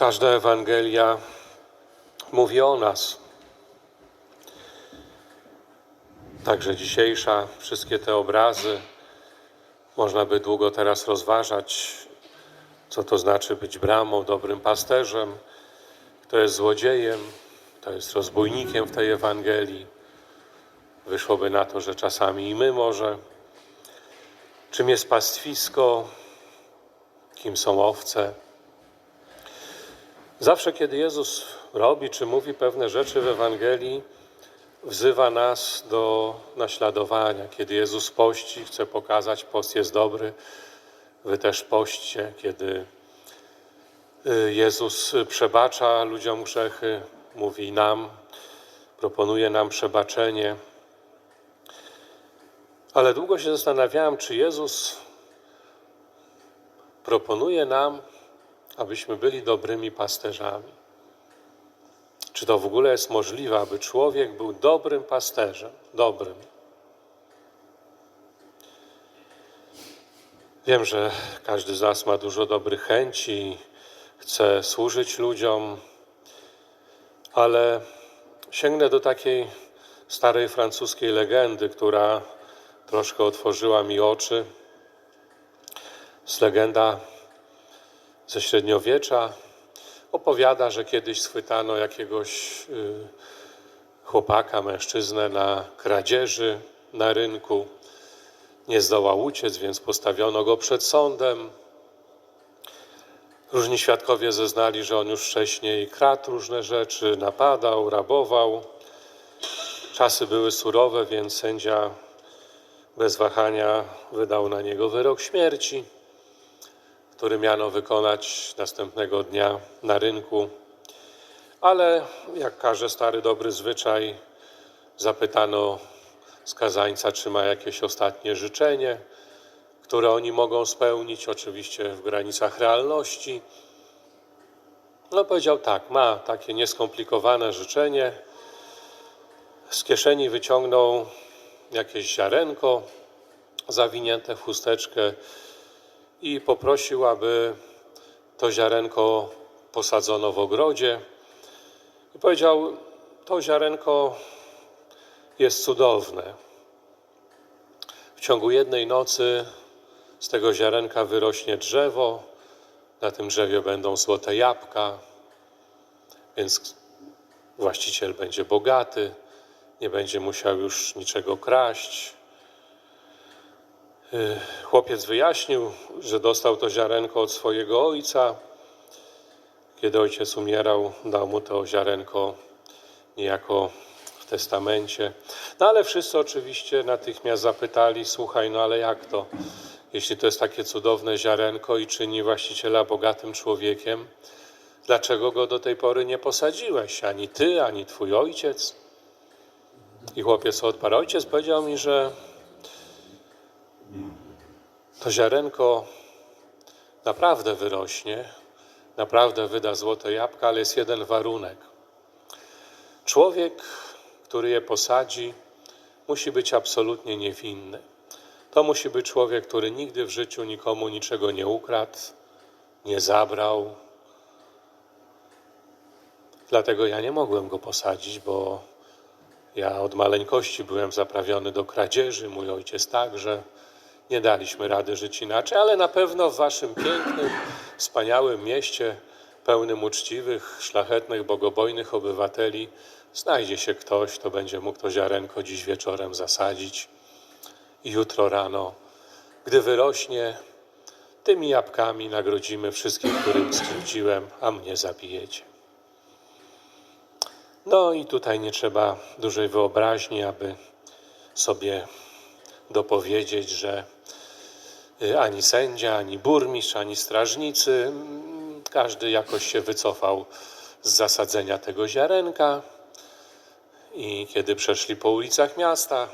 Każda Ewangelia mówi o nas. Także dzisiejsza, wszystkie te obrazy, można by długo teraz rozważać, co to znaczy być bramą, dobrym pasterzem, kto jest złodziejem, kto jest rozbójnikiem w tej Ewangelii. Wyszłoby na to, że czasami i my może. Czym jest pastwisko, kim są owce. Zawsze, kiedy Jezus robi czy mówi pewne rzeczy w Ewangelii, wzywa nas do naśladowania. Kiedy Jezus pości, chce pokazać, post jest dobry, wy też poście. Kiedy y, Jezus przebacza ludziom grzechy, mówi nam, proponuje nam przebaczenie. Ale długo się zastanawiałem, czy Jezus proponuje nam, abyśmy byli dobrymi pasterzami. Czy to w ogóle jest możliwe, aby człowiek był dobrym pasterzem? Dobrym. Wiem, że każdy z nas ma dużo dobrych chęci, chce służyć ludziom, ale sięgnę do takiej starej francuskiej legendy, która troszkę otworzyła mi oczy. Z legenda ze średniowiecza opowiada, że kiedyś schwytano jakiegoś y, chłopaka, mężczyznę na kradzieży na rynku. Nie zdołał uciec, więc postawiono go przed sądem. Różni świadkowie zeznali, że on już wcześniej kradł różne rzeczy, napadał, rabował. Czasy były surowe, więc sędzia bez wahania wydał na niego wyrok śmierci który miano wykonać następnego dnia na rynku. Ale jak każe stary dobry zwyczaj, zapytano skazańca, czy ma jakieś ostatnie życzenie, które oni mogą spełnić, oczywiście w granicach realności. No powiedział tak, ma takie nieskomplikowane życzenie. Z kieszeni wyciągnął jakieś ziarenko zawinięte w chusteczkę i poprosił, aby to ziarenko posadzono w ogrodzie. I powiedział: To ziarenko jest cudowne. W ciągu jednej nocy z tego ziarenka wyrośnie drzewo, na tym drzewie będą złote jabłka, więc właściciel będzie bogaty, nie będzie musiał już niczego kraść chłopiec wyjaśnił, że dostał to ziarenko od swojego ojca. Kiedy ojciec umierał, dał mu to ziarenko niejako w testamencie. No ale wszyscy oczywiście natychmiast zapytali: Słuchaj, no ale jak to? Jeśli to jest takie cudowne ziarenko i czyni właściciela bogatym człowiekiem, dlaczego go do tej pory nie posadziłeś? Ani ty, ani twój ojciec? I chłopiec odparł: Ojciec powiedział mi, że to ziarenko naprawdę wyrośnie, naprawdę wyda złote jabłka, ale jest jeden warunek. Człowiek, który je posadzi, musi być absolutnie niewinny. To musi być człowiek, który nigdy w życiu nikomu niczego nie ukradł, nie zabrał. Dlatego ja nie mogłem go posadzić, bo ja od maleńkości byłem zaprawiony do kradzieży, mój ojciec także nie daliśmy rady żyć inaczej, ale na pewno w waszym pięknym, wspaniałym mieście, pełnym uczciwych, szlachetnych, bogobojnych obywateli, znajdzie się ktoś, kto będzie mógł to ziarenko dziś wieczorem zasadzić i jutro rano, gdy wyrośnie, tymi jabłkami nagrodzimy wszystkich, którym skrzywdziłem, a mnie zabijecie. No i tutaj nie trzeba dużej wyobraźni, aby sobie dopowiedzieć, że Y, ani sędzia, ani burmistrz, ani strażnicy. Mm, każdy jakoś się wycofał z zasadzenia tego ziarenka. I kiedy przeszli po ulicach miasta,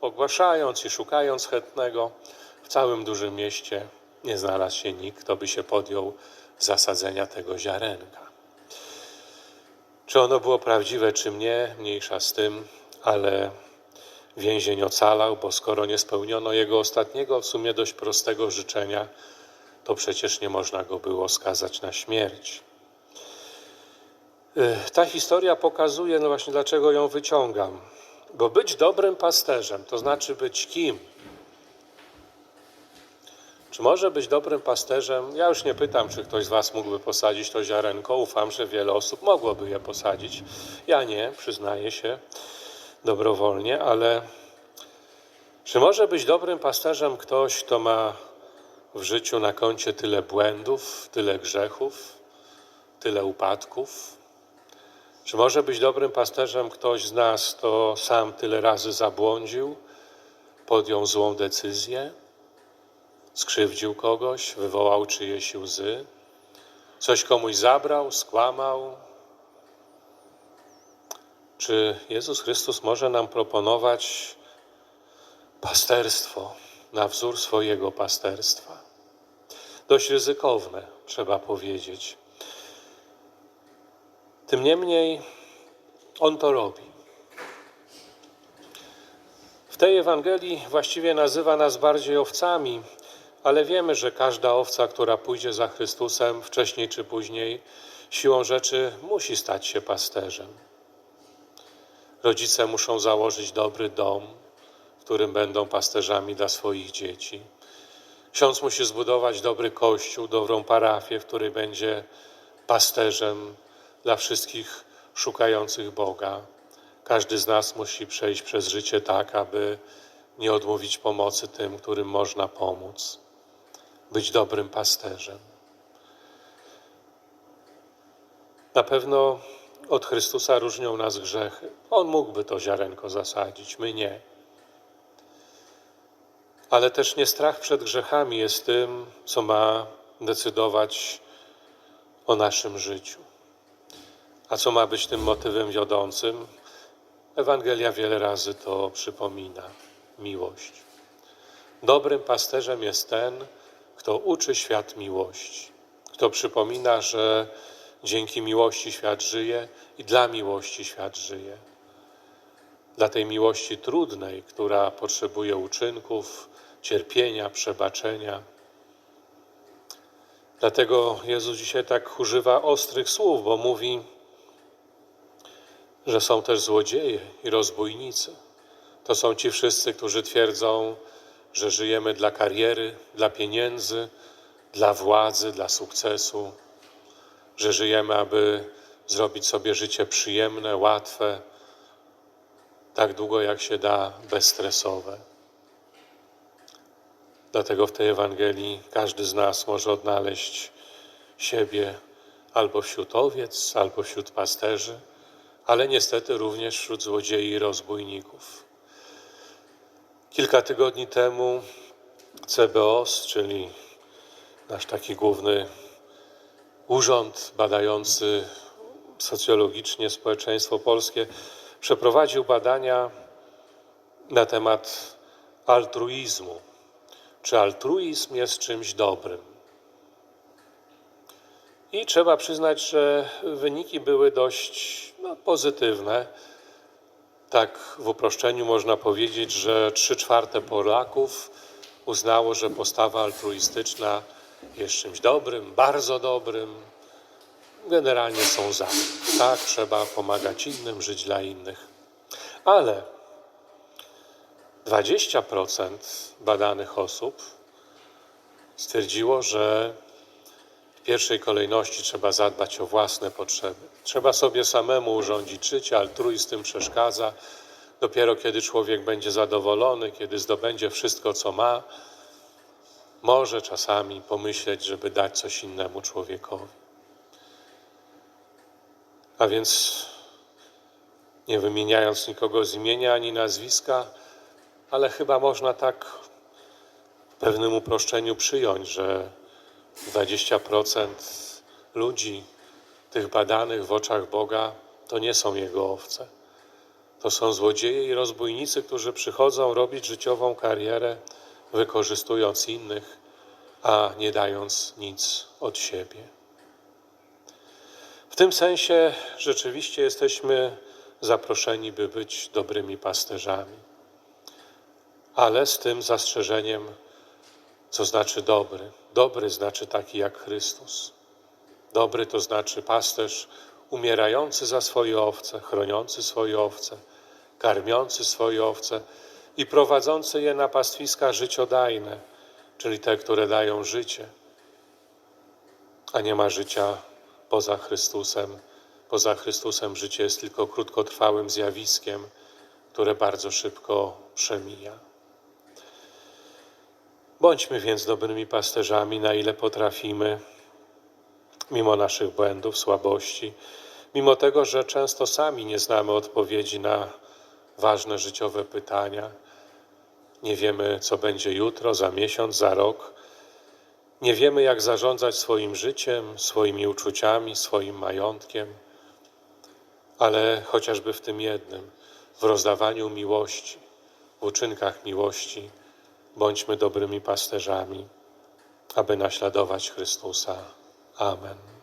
ogłaszając i szukając chętnego, w całym dużym mieście nie znalazł się nikt, kto by się podjął zasadzenia tego ziarenka. Czy ono było prawdziwe, czy nie, mniejsza z tym, ale Więzień ocalał, bo skoro nie spełniono jego ostatniego, w sumie dość prostego życzenia, to przecież nie można go było skazać na śmierć. Y, Ta historia pokazuje, no właśnie dlaczego ją wyciągam. Bo być dobrym pasterzem to znaczy być kim? Czy może być dobrym pasterzem? Ja już nie pytam, czy ktoś z Was mógłby posadzić to ziarenko. Ufam, że wiele osób mogłoby je posadzić. Ja nie, przyznaję się dobrowolnie, ale czy może być dobrym pasterzem ktoś, kto ma w życiu na koncie tyle błędów, tyle grzechów, tyle upadków? Czy może być dobrym pasterzem ktoś z nas, kto sam tyle razy zabłądził, podjął złą decyzję, skrzywdził kogoś, wywołał czyjeś łzy, coś komuś zabrał, skłamał? Czy Jezus Chrystus może nam proponować pasterstwo na wzór swojego pasterstwa? Dość ryzykowne, trzeba powiedzieć. Tym niemniej on to robi. W tej Ewangelii właściwie nazywa nas bardziej owcami, ale wiemy, że każda owca, która pójdzie za Chrystusem, wcześniej czy później, siłą rzeczy musi stać się pasterzem. Rodzice muszą założyć dobry dom, w którym będą pasterzami dla swoich dzieci. Ksiądz musi zbudować dobry kościół, dobrą parafię, w której będzie pasterzem dla wszystkich szukających Boga. Każdy z nas musi przejść przez życie tak, aby nie odmówić pomocy tym, którym można pomóc. Być dobrym pasterzem. Na pewno od Chrystusa różnią nas grzechy. On mógłby to ziarenko zasadzić, my nie. Ale też nie strach przed grzechami jest tym, co ma decydować o naszym życiu. A co ma być tym motywem wiodącym? Ewangelia wiele razy to przypomina miłość. Dobrym pasterzem jest ten, kto uczy świat miłości, kto przypomina, że dzięki miłości świat żyje i dla miłości świat żyje. Dla tej miłości trudnej, która potrzebuje uczynków, cierpienia, przebaczenia. Dlatego Jezus dzisiaj tak używa ostrych słów, bo mówi, że są też złodzieje i rozbójnicy. To są ci wszyscy, którzy twierdzą, że żyjemy dla kariery, dla pieniędzy, dla władzy, dla sukcesu, że żyjemy, aby zrobić sobie życie przyjemne, łatwe, tak długo jak się da, bezstresowe. Dlatego w tej Ewangelii każdy z nas może odnaleźć siebie albo wśród owiec, albo wśród pasterzy, ale niestety również wśród złodziei i rozbójników. Kilka tygodni temu CBOS, czyli nasz taki główny urząd badający socjologicznie społeczeństwo polskie, przeprowadził badania na temat altruizmu. Czy altruizm jest czymś dobrym? I trzeba przyznać, że wyniki były dość no, pozytywne. Tak w uproszczeniu można powiedzieć, że trzy czwarte Polaków uznało, że postawa altruistyczna jest czymś dobrym, bardzo dobrym. Generalnie są za. Tak, trzeba pomagać innym, żyć dla innych. Ale 20% badanych osób stwierdziło, że w pierwszej kolejności trzeba zadbać o własne potrzeby. Trzeba sobie samemu urządzić życie, altruizm przeszkadza. Dopiero kiedy człowiek będzie zadowolony, kiedy zdobędzie wszystko, co ma, może czasami pomyśleć, żeby dać coś innemu człowiekowi. A więc, nie wymieniając nikogo z imienia ani nazwiska, ale chyba można tak w pewnym uproszczeniu przyjąć, że 20% ludzi, tych badanych w oczach Boga, to nie są Jego owce. To są złodzieje i rozbójnicy, którzy przychodzą robić życiową karierę, wykorzystując innych, a nie dając nic od siebie. W tym sensie rzeczywiście jesteśmy zaproszeni, by być dobrymi pasterzami. Ale z tym zastrzeżeniem, co znaczy dobry. Dobry znaczy taki jak Chrystus. Dobry to znaczy pasterz umierający za swoje owce, chroniący swoje owce, karmiący swoje owce i prowadzący je na pastwiska życiodajne, czyli te, które dają życie, a nie ma życia poza Chrystusem. Poza Chrystusem życie jest tylko krótkotrwałym zjawiskiem, które bardzo szybko przemija. Bądźmy więc dobrymi pasterzami, na ile potrafimy, mimo naszych błędów, słabości, mimo tego, że często sami nie znamy odpowiedzi na ważne życiowe pytania. Nie wiemy, co będzie jutro, za miesiąc, za rok. Nie wiemy, jak zarządzać swoim życiem, swoimi uczuciami, swoim majątkiem, ale chociażby w tym jednym, w rozdawaniu miłości, w uczynkach miłości, bądźmy dobrymi pasterzami, aby naśladować Chrystusa. Amen.